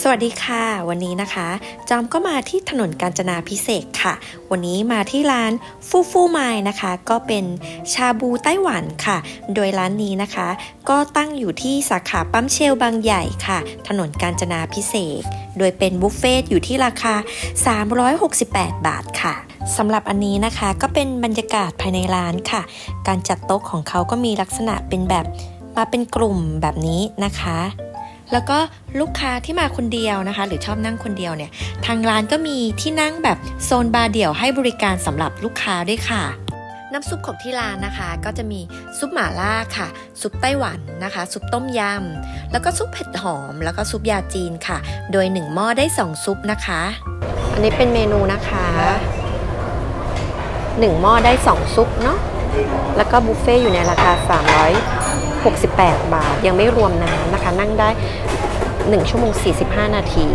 สวัสดีค่ะ วันนี้นะคะ จอมก็มาที่ถนนกาญจนาพิเศษค่ะ วันนี้มาที่ร้านฟูฟูไมายนะคะ ก็เป็นชาบูไต้หวันค่ะ โดยร้านนี้นะคะ ก็ตั้งอยู่ที่สาขาปั๊มเชลบางใหญ่ค่ะ ถนนกาญจนาพิเศษโดยเป็นบุฟเฟ่ต์อยู่ที่ราคา 368 บาทค่ะสำหรับอันนี้นะคะก็เป็นบรรยากาศภายในร้านค่ะ การจัดโต๊ะของเขาก็มีลักษณะเป็นแบบมาเป็นกลุ่มแบบนี้นะคะ แล้วก็ลูกค้าที่มาคนเดียวนะคะ หรือชอบนั่งคนเดียวเนี่ย ทางร้านก็มีที่นั่งแบบโซนบาร์เดี่ยวให้บริการสำหรับลูกค้าด้วยค่ะน้ำซุปของที่ร้านนะคะ ก็จะมีซุปหม่าล่าค่ะ ซุปไต้หวันนะคะ ซุปต้มยำแล้วก็ซุปเผ็ดหอม แล้วก็ซุปยาจีนค่ะ โดย 1 หม้อได้ 2 ซุปนะคะ อันนี้เป็นเมนูนะคะ 1 หม้อได้ 2 ซุปเนาะแล้วก็บุฟเฟ่ต์อยู่ในราคา 68 บาท ยังไม่รวมน้ำนะคะ นั่งได้ 1 ชั่วโมง 45 นาที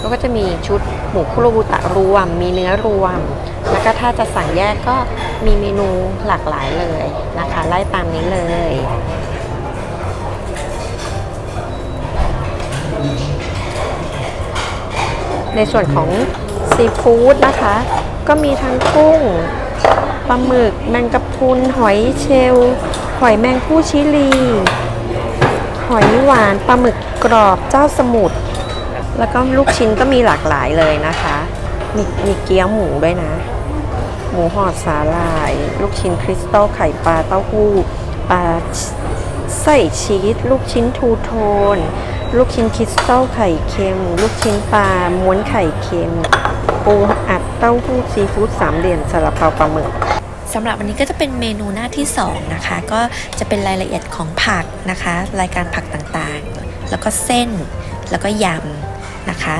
แล้วก็จะมีชุดหมูคุโรบุตะรวม มีเนื้อรวม แล้วก็ถ้าจะสั่งแยกก็มีเมนูหลากหลายเลยนะคะ ไล่ตามนี้เลยในส่วนของซีฟู้ดนะคะ ก็มีทั้งกุ้ง ปลาหมึก แมงกะพรุนหอยเชลล์หอยแมงผู้ชิลี หอยหวานปลาหมึกกรอบเจ้าสมุทรแล้วก็ลูกชิ้นก็มีหลากหลายเลยนะคะ มีมีเกี๊ยวหมูด้วยนะ หมูห่อสาหร่าย ลูกชิ้นคริสตัลไข่ปลาเต้าหู้ปลาไส้ชีสลูกชิ้นทูโทน ลูกชิ้นคริสตัลไข่เค็ม ลูกชิ้นปลาม้วนไข่เค็ม ปูอัดเต้าหู้ซีฟู้ดสามเหลี่ยมซาลาเปาปลาหมึก สำหรับวันนี้ก็จะเป็นเมนูหน้าที่ 2 นะคะ ก็จะเป็นรายละเอียดของผักนะคะ รายการผักต่างๆ แล้วก็เส้นแล้วก็ยำนะคะ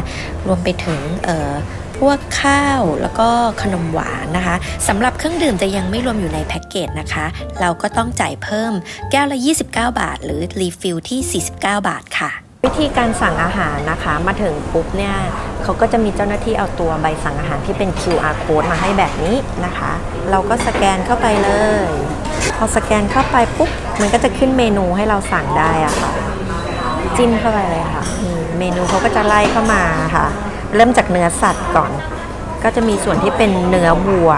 รวมไปถึงเอ่อพวกข้าวแล้วก็ขนมหวานนะคะสำหรับเครื่องดื่มจะยังไม่รวมอยู่ในแพ็กเกจนะคะ เราก็ต้องจ่ายเพิ่มแก้วละ 29 บาท หรือรีฟิลที่ 49 บาทค่ะ วิธีการสั่งอาหารนะคะ มาถึงปุ๊บเนี่ยเขาก็จะมีเจ้าหน้าที่เอาตัวใบสั่งอาหารที่เป็น QR code มาให้แบบนี้นะคะ เราก็สแกนเข้าไปเลย พอสแกนเข้าไปปุ๊บมันก็จะขึ้นเมนูให้เราสั่งได้อะค่ะจิ้มเข้าไปเลยค่ะมเมนูเขาก็จะไล่เข้ามาค่ะ เริ่มจากเนื้อสัตว์ก่อน ก็จะมีส่วนที่เป็นเนื้อวัว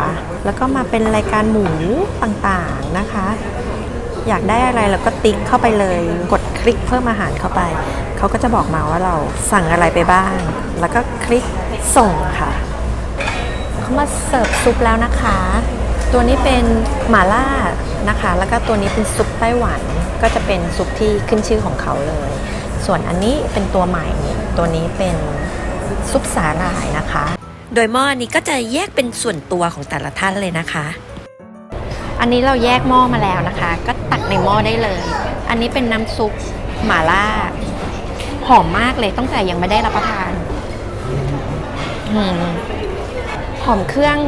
แล้วก็มาเป็นรายการหมูต่างๆนะคะ อยากได้อะไรเราก็ติ๊กเข้าไปเลย กดคลิกเพิ่มอาหารเข้าไป เขาก็จะบอกมาว่าเราสั่งอะไรไปบ้าง แล้วก็คลิกส่งค่ะเขามาเสิร์ฟซุปแล้วนะคะ ตัวนี้เป็นหม่าล่านะคะ แล้วก็ตัวนี้เป็นซุปไต้หวัน ก็จะเป็นซุปที่ขึ้นชื่อของเขาเลย ส่วนอันนี้เป็นตัวใหม่ ตัวนี้เป็นซุปสาหร่ายนะคะ โดยหม้อนี้ก็จะแยกเป็นส่วนตัวของแต่ละท่านเลยนะคะ อันนี้เราแยกหม้อมาแล้วนะคะ ก็ตักในหม้อได้เลย อันนี้เป็นน้ำซุปหม่าล่า หอมมากเลยตั้งแต่ยังไม่ได้รับประทานอหอมเครื่อง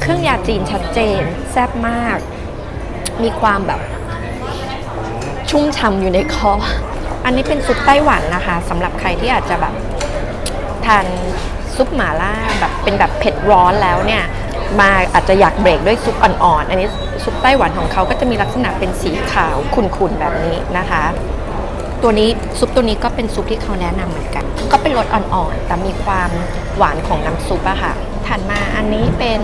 เครื่องยาจีนชัดเจน แซ่บมาก มีความแบบ ชุ่มฉ่ำอยู่ในคอ อันนี้เป็นซุปไต้หวันนะคะสำหรับใครที่อาจจะแบบทานซุปหม่าล่าแบบเป็นแบบเผ็ดร้อนแล้วเนี่ย มาอาจจะอยากเบรกด้วยซุปอ่อนๆอันนี้ ซุปไต้หวันของเขาก็จะมีลักษณะเป็นสีขาวขุ่นๆแบบนี้นะคะ ตัวนี้ซุปตัวนี้ก็เป็นซุปที่เขาแนะนำเหมือนกัน ก็เป็นรสอ่อนๆ แต่มีความหวานของน้ำซุปอะค่ะ ถัดมาอันนี้เป็น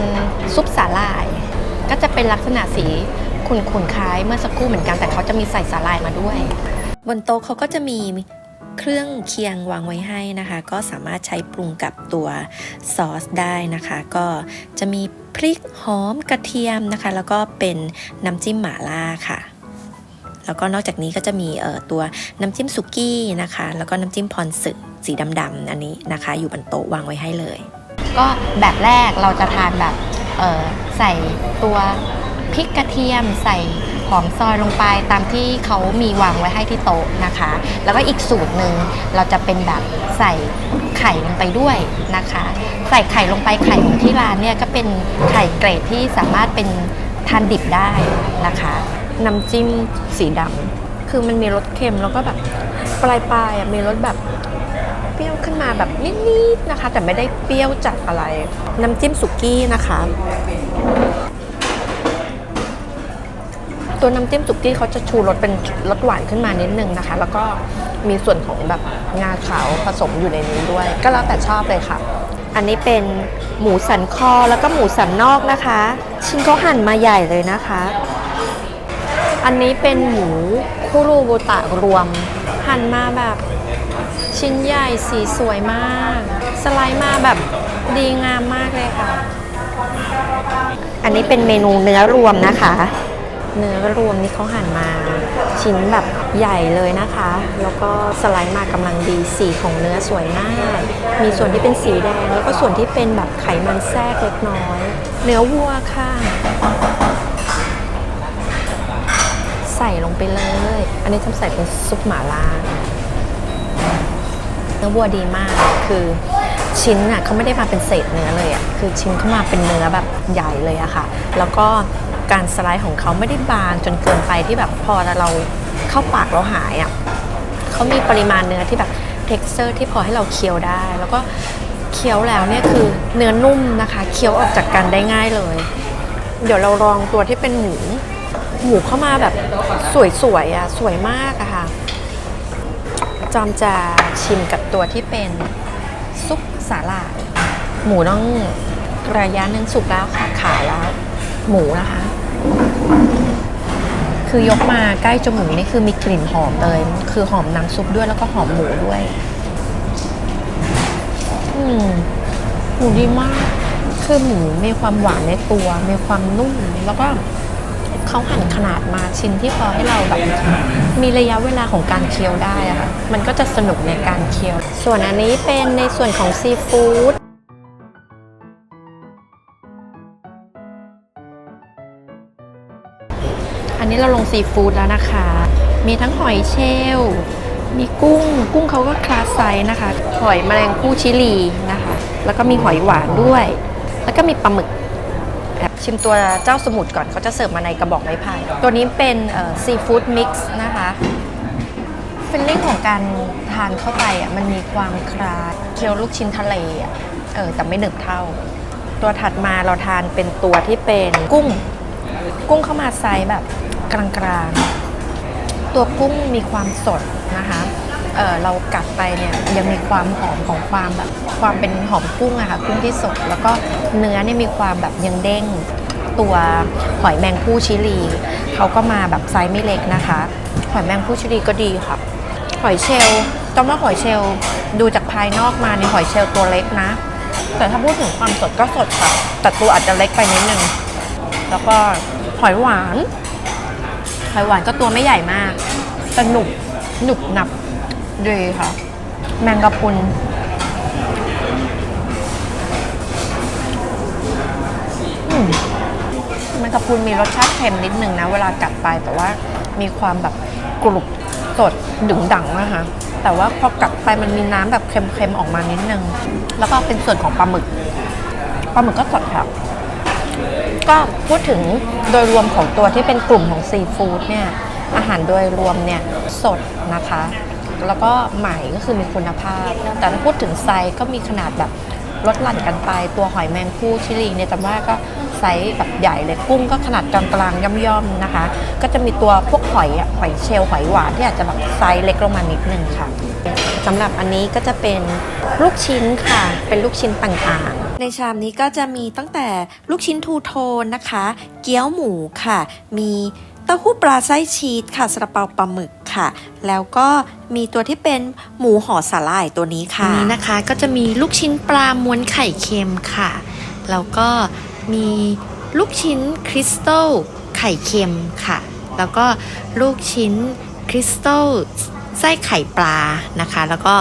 ซุปสาหร่าย ก็จะเป็นลักษณะสีขุ่นๆคล้ายเมื่อสักครู่เหมือนกันแต่เขาจะมีใส่สาหร่ายมาด้วย บนโต๊ะเขาก็จะมี เครื่องเคียงวางไว้ให้นะคะ ก็สามารถใช้ปรุงกับตัวซอสได้นะคะ ก็จะมีพริกหอมกระเทียมนะคะ แล้วก็เป็นน้ำจิ้มหม่าล่าค่ะ แล้วก็นอกจากนี้ก็จะมีเอ่อตัวน้ำจิ้มสุกี้นะคะ แล้วก็น้ำจิ้มพรสึกสีดำๆอันนี้นะคะ อยู่บนโต๊ะวางไว้ให้เลย ก็แบบแรกเราจะทานแบบเอ่อใส่ตัวพริกกระเทียมใส่ หอมซอยลงไปตามที่เขามีวางไว้ให้ที่โต๊ะนะคะ แล้วก็อีกสูตรหนึ่งเราจะเป็นแบบใส่ไข่ลงไปด้วยนะคะ ใส่ไข่ลงไปไข่ของที่ร้านเนี่ยก็เป็นไข่เกรดที่สามารถเป็นทานดิบได้นะคะน้ำจิ้มสีดำคือมันมีรสเค็มแล้วก็แบบปลายปลายๆมีรสแบบเปรี้ยวขึ้นมาแบบนิดๆนะคะ แต่ไม่ได้เปรี้ยวจัดอะไร น้ำจิ้มสุกี้นะคะ ตัวน้ำจิ้มสุกี้เขาจะชูรสเป็นรสหวานขึ้นมานิดนึงนะคะ แล้วก็มีส่วนของแบบงาขาวผสมอยู่ในนี้ด้วย ก็แล้วแต่ชอบเลยค่ะ อันนี้เป็นหมูสันคอแล้วก็หมูสันนอกนะคะ ชิ้นเขาหั่นมาใหญ่เลยนะคะ อันนี้เป็นหมูคุรูบุตะรวม หั่นมาแบบชิ้นใหญ่สีสวยมาก สไลด์มาแบบดีงามมากเลยค่ะ อันนี้เป็นเมนูเนื้อรวมนะคะ เนื้อรวมนี่เขาหั่นมาชิ้นแบบใหญ่เลยนะคะ แล้วก็สไลด์มากำลังดีสีของเนื้อสวยมาก มีส่วนที่เป็นสีแดง แล้วก็ส่วนที่เป็นแบบไขมันแทรกเล็กน้อย เนื้อวัวค่ะ ใส่ลงไปเลย อันนี้ทำใส่เป็นซุปหม่าล่าเนื้อวัวดีมากคือชิ้นอะเขาไม่ได้มาเป็นเศษเนื้อเลยอะคือชิ้นเขามาเป็นเนื้อแบบใหญ่เลยอะค่ะ แล้วก็ การสไลด์ของเขาไม่ได้บางจนเกินไปที่แบบพอเราเข้าปากเราหายอะเขามีปริมาณเนื้อที่แบบ texture ที่พอให้เราเคี้ยวได้ แล้วก็เคี้ยวแล้วเนี่ยคือเนื้อนุ่มนะคะ เคี้ยวออกจากกันได้ง่ายเลย เดี๋ยวเราลองตัวที่เป็นหมูหมูเข้ามาแบบสวยๆอะสวยมากอะค่ะจอมจะชิมกับตัวที่เป็นซุปสาหร่ายหมูต้องระยะหนึ่งสุกแล้วค่ะขายแล้ว หมูนะคะ คือยกมาใกล้จมูกนี่คือมีกลิ่นหอมเลย คือหอมน้ำซุปด้วยแล้วก็หอมหมูด้วย อืมหมูดีมาก คือหมูมีความหวานในตัว มีความนุ่ม แล้วก็เขาหั่นขนาดมาชิ้นที่พอให้เราแบบ มีระยะเวลาของการเคี้ยวได้อะค่ะ มันก็จะสนุกในการเคี้ยว ส่วนอันนี้เป็นในส่วนของซีฟู้ด นี้เราลงซีฟู้ดแล้วนะคะ มีทั้งหอยเชลล์มีกุ้ง กุ้งเขาก็คลาสไซส์นะคะ หอยแมลงภู่ชิลีนะคะ แล้วก็มีหอยหวานด้วย แล้วก็มีปลาหมึกแอบชิมตัวเจ้าสมุทรก่อนเขาจะเสิร์ฟมาในกระบอกไม้ไผ่ตัวนี้เป็นซีฟู้ดมิกซ์นะคะฟิลลิ่งของการทานเข้าไปอะมันมีความคลาสเคี้ยวลูกชิ้นทะเลอะเออแต่ไม่หนึบเท่า ตัวถัดมาเราทานเป็นตัวที่เป็นกุ้ง กุ้งเข้ามาไซส์แบบ กลางๆ ตัวกุ้งมีความสดนะคะเออเรากัดไปเนี่ยยังมีความหอมของความแบบความเป็นหอมกุ้งอะค่ะกุ้งที่สด แล้วก็เนื้อเนี่ยมีความแบบยังเด้งตัวหอยแมงผู้ชิลีเขาก็มาแบบไซส์ไม่เล็กนะคะ หอยแมงผู้ชิลีก็ดีค่ะ หอยเชลล์จำว่าหอยเชลดูจากภายนอกมาในหอยเชลตัวเล็กนะ แต่ถ้าพูดถึงความสดก็สดค่ะแต่ตัวอาจจะเล็กไปนิดนึงแล้วก็หอยหวาน หอยหวานก็ตัวไม่ใหญ่มากแต่หนุบหนุบหนับดีค่ะ แมงกะพรุนแมงกะพรุนมีรสชาติเค็มนิดนึงนะ เวลากัดไปแต่ว่ามีความแบบกรุบสดดึงดังนะคะแต่ว่าพอกัดไปมันมีน้ำแบบเค็มๆออกมานิดนึง แล้วก็เป็นส่วนของปลาหมึก ปลาหมึกก็สดค่ะ ก็พูดถึงโดยรวมของตัวที่เป็นกลุ่มของซีฟู้ดเนี่ยอาหารโดยรวมเนี่ยสดนะคะ แล้วก็ใหม่ก็คือมีคุณภาพ แต่ถ้าพูดถึงไซส์ก็มีขนาดแบบลดหลั่นกันไป ตัวหอยแมงผู้ชิลีเนี่ยจำว่าก็ไซส์แบบใหญ่เลยกุ้งก็ขนาดกลางๆย่อมๆนะคะ ก็จะมีตัวพวกหอยอะหอยเชลล์หอยหวานที่อาจจะแบบไซส์เล็กลงมานิดนึงค่ะสำหรับอันนี้ก็จะเป็นลูกชิ้นค่ะ เป็นลูกชิ้นต่างๆ ในชามนี้ก็จะมีตั้งแต่ลูกชิ้นทูโทนนะคะ เกี๊ยวหมูค่ะ มีเต้าหู้ปลาไส้ชีสค่ะสระเปาปลาหมึกค่ะ แล้วก็มีตัวที่เป็นหมูห่อสาหร่ายตัวนี้ค่ะนี้นะคะก็จะมีลูกชิ้นปลาม้วนไข่เค็มค่ะ แล้วก็มีลูกชิ้นคริสตัลไข่เค็มค่ะ แล้วก็ลูกชิ้นคริสตัลไส้ไข่ปลานะคะ แล้วก็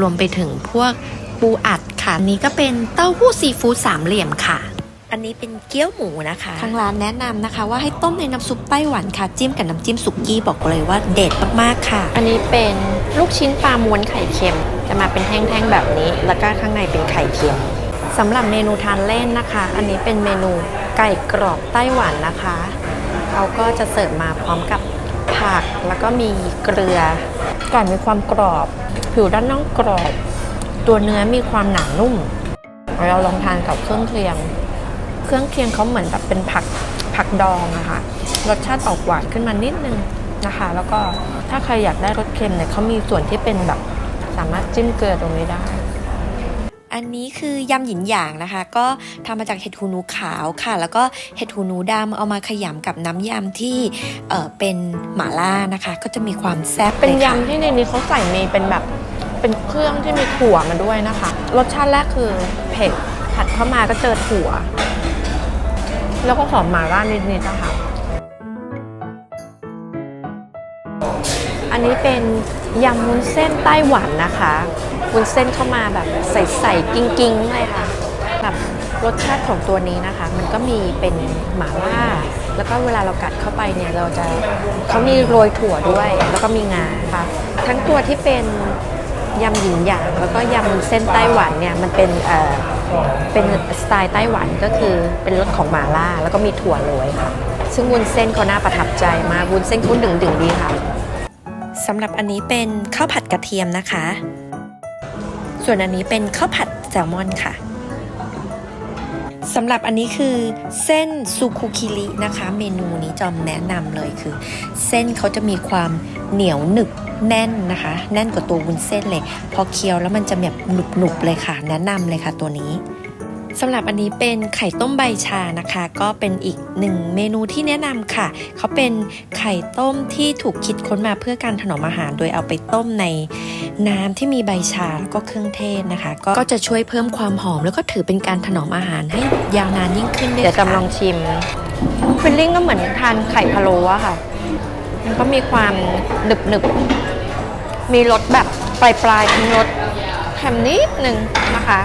รวมไปถึงพวกปูอัด ค่ะอันนี้ก็เป็นเต้าหู้ซีฟู้ดสามเหลี่ยมค่ะ อันนี้เป็นเกี๊ยวหมูนะคะทางร้านแนะนำนะคะ ว่าให้ต้มในน้ำซุปไต้หวันค่ะ จิ้มกับน้ำจิ้มสุกี้บอกเลยว่าเด็ดมากๆค่ะ อันนี้เป็นลูกชิ้นปลาม้วนไข่เค็ม จะมาเป็นแท่งๆแบบนี้ แล้วก็ข้างในเป็นไข่เค็มสำหรับเมนูทานเล่นนะคะ อันนี้เป็นเมนูไก่กรอบไต้หวันนะคะเขาก็จะเสิร์ฟมาพร้อมกับผักแล้วก็มีเกลือไก่มีความกรอบ ผิวด้านนอกกรอบ ตัวเนื้อมีความหนานุ่ม เราลองทานกับเครื่องเคียง เครื่องเคียงเขาเหมือนแบบเป็นผักผักดองนะคะรสชาติออกหวานขึ้นมานิดนึงนะคะ แล้วก็ถ้าใครอยากได้รสเค็มเนี่ยเขามีส่วนที่เป็นแบบสามารถจิ้มเกลือตรงนี้ได้อันนี้คือยำหยินหยางนะคะ ก็ทำมาจากเห็ดหูหนูขาวค่ะ แล้วก็เห็ดหูหนูดำเอามาขยำกับน้ำยำที่เอ่อเป็นหม่าล่านะคะ ก็จะมีความแซ่บเป็นลค่ะยำที่ในนี้เขาใส่มีเป็นแบบ เป็นเครื่องที่มีถั่วมาด้วยนะคะ รสชาติแรกคือเผ็ดผัดเข้ามาก็เจอถั่ว แล้วก็หอมหมาล่านิดๆนะคะอันนี้เป็นยำวุ้นเส้นไต้หวันนะคะวุ้นเส้นเข้ามาแบบใส่ๆกิ้งๆเลยค่ะแบบรสชาติของตัวนี้นะคะ มันก็มีเป็นหมาล่า แล้วก็เวลาเรากัดเข้าไปเนี่ยเราจะเขามีโรยถั่วด้วย แล้วก็มีงาค่ะ ทั้งตัวที่เป็น ยำหยินหยางแล้วก็ยำวุ้นเส้นไต้หวันเนี่ยมันเป็นเอ่อเป็นสไตล์ไต้หวันก็คือเป็นรสของหม่าล่าแล้วก็มีถั่วโรยค่ะ ซึ่งวุ้นเส้นเขาน่าประทับใจมากวุ้นเส้นคุ้นดึงดึงดีค่ะสำหรับอันนี้เป็นข้าวผัดกระเทียมนะคะ ส่วนอันนี้เป็นข้าวผัดแซลมอนค่ะ สำหรับอันนี้คือเส้นซูคุคิรินะคะ เมนูนี้จอมแนะนำเลยคือ เส้นเขาจะมีความเหนียวหนึบแน่นนะคะ แน่นกว่าตัววุ้นเส้นเลย พอเคี้ยวแล้วมันจะแบบหนุบๆเลยค่ะ แนะนำเลยค่ะตัวนี้ สำหรับอันนี้เป็นไข่ต้มใบชานะคะ ก็เป็นอีกหนึ่งเมนูที่แนะนำค่ะ เขาเป็นไข่ต้มที่ถูกคิดค้นมาเพื่อการถนอมอาหาร โดยเอาไปต้มในน้ำที่มีใบชาแล้วก็เครื่องเทศนะคะ ก็ก็จะช่วยเพิ่มความหอม แล้วก็ถือเป็นการถนอมอาหารให้ยาวนานยิ่งขึ้นด้วยเดี๋ยวค่ะจำลองชิมฟิลลิ่งก็เหมือนทานไข่พะโล้อะค่ะ มันก็มีความหนึบหนึบๆมีรสแบบปลายปลายๆมีรสเค็มนิดนึงนะคะ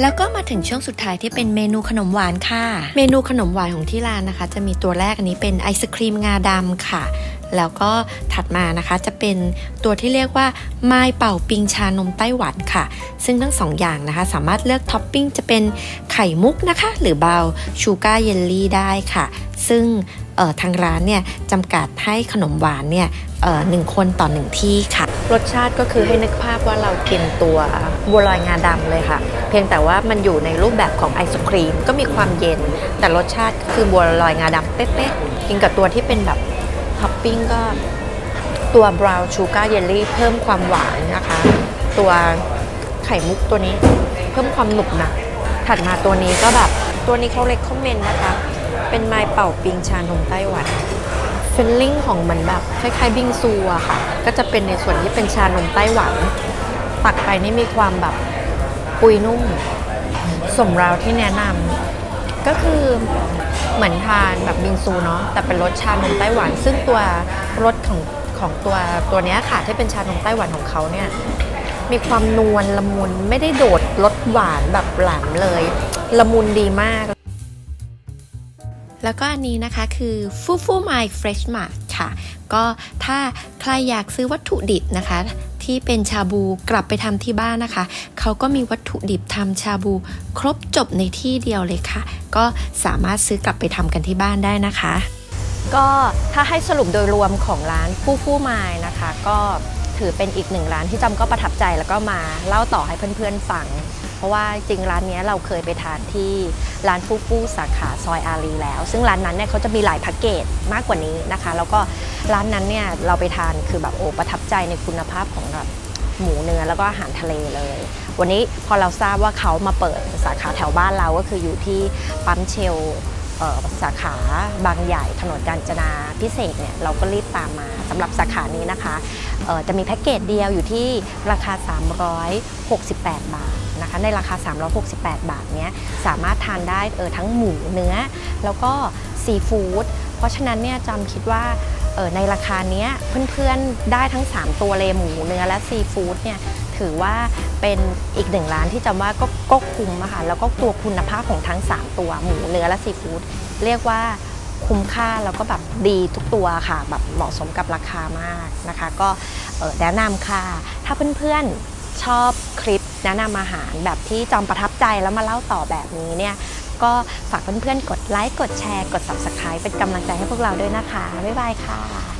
แล้วก็มาถึงช่วงสุดท้ายที่เป็นเมนูขนมหวานค่ะ เมนูขนมหวานของที่ร้านนะคะ จะมีตัวแรกอันนี้เป็นไอศครีมงาดำค่ะ แล้วก็ถัดมานะคะจะเป็นตัวที่เรียกว่าไม้เป่าปิงชานมไต้หวันค่ะ ซึ่งทั้งสองอย่างนะคะ สามารถเลือกท็อปปิ้งจะเป็นไข่มุกนะคะ หรือเบาชูการ์เยลลี่ได้ค่ะ ซึ่ง ทางร้านเนี่ยจำกัดให้ขนมหวานเนี่ยหนึ่งคนต่อหนึ่งที่ค่ะ รสชาติก็คือให้นึกภาพว่าเรากินตัวบัวลอยงาดำเลยค่ะ เพียงแต่ว่ามันอยู่ในรูปแบบของไอศครีมก็มีความเย็น แต่รสชาติคือบัวลอยงาดำเป๊ะๆกินกับตัวที่เป็นแบบท็อปปิ้งก็ตัวบราวน์ชูการ์เยลลี่เพิ่มความหวานนะคะ ตัวไข่มุกตัวนี้เพิ่มความหนุบหนะถัดมาตัวนี้ก็แบบตัวนี้เขาเล็กคอมเมนต์นะคะ เป็นไม้เป่าปิงชานมไต้หวันเฟลลิ่งของมันแบบคล้ายๆบิงซูอะค่ะ ก็จะเป็นในส่วนที่เป็นชานมไต้หวัน ตักไปนี่มีความแบบปุยนุ่ม สมราวที่แนะนำก็คือเหมือนทานแบบบิงซูเนาะแต่เป็นรสชานมไต้หวัน ซึ่งตัวรสของของตัวตัวเนี้ยค่ะที่เป็นชานมไต้หวันของเขาเนี่ยมีความนวลละมุนไม่ได้โดดรสหวานแบบแหลมเลย ละมุนดีมาก แล้วก็อันนี้นะคะคือฟูฟูไมเฟรชมาร์ค่ะ ก็ถ้าใครอยากซื้อวัตถุดิบนะคะ ที่เป็นชาบูกลับไปทำที่บ้านนะคะ เขาก็มีวัตถุดิบทำชาบูครบจบในที่เดียวเลยค่ะ ก็สามารถซื้อกลับไปทำกันที่บ้านได้นะคะ ก็ถ้าให้สรุปโดยรวมของร้านฟูฟู่ไมล์นะคะ ก็ถือเป็นอีกหนึ่งร้านที่จำก็ประทับใจแล้วก็มาเล่าต่อให้เพื่อนๆฟัง เพราะว่าจริงร้านนี้เราเคยไปทานที่ร้านฟูฟูสาขาซอยอารีแล้ว ซึ่งร้านนั้นเนี่ยเขาจะมีหลายแพ็กเกจมากกว่านี้นะคะ แล้วก็ร้านนั้นเนี่ยเราไปทานคือแบบโอ้ประทับใจในคุณภาพของแบบหมูเนื้อแล้วก็อาหารทะเลเลย วันนี้พอเราทราบว่าเขามาเปิดสาขาแถวบ้านเราก็คืออยู่ที่ปั๊มเชลสาขาบางใหญ่ถนนกาญจนาพิเศษเนี่ยเราก็รีบตามมาสำหรับสาขานี้นะคะจะมีแพ็กเกจเดียวอยู่ที่ราคา 368 บาท นะคะในราคา 368 บาทเนี้ยสามารถทานได้เออทั้งหมูเนื้อ แล้วก็ซีฟู้ดเพราะฉะนั้นเนี่ยจำคิดว่าเออในราคาเนี้ยเพื่อนๆได้ทั้ง 3 ตัวเลยหมูเนื้อและซีฟู้ดเนี่ยถือว่าเป็นอีกหนึ่งร้านที่จำว่าก็ก็คุ้มอะค่ะแล้วก็ตัวคุณภาพของทั้ง 3 ตัวหมูเนื้อและซีฟู้ดเรียกว่าคุ้มค่าแล้วก็แบบดีทุกตัวค่ะแบบเหมาะสมกับราคามากนะคะ ก็แนะนำค่ะ ถ้าเพื่อนๆ ชอบคลิปแนะนำอาหารแบบที่จอมประทับใจแล้วมาเล่าต่อแบบนี้เนี่ยก็ฝากเพื่อนๆ กดไลค์ กดแชร์ กด subscribe เป็นกำลังใจให้พวกเราด้วยนะคะ บ๊ายบายค่ะ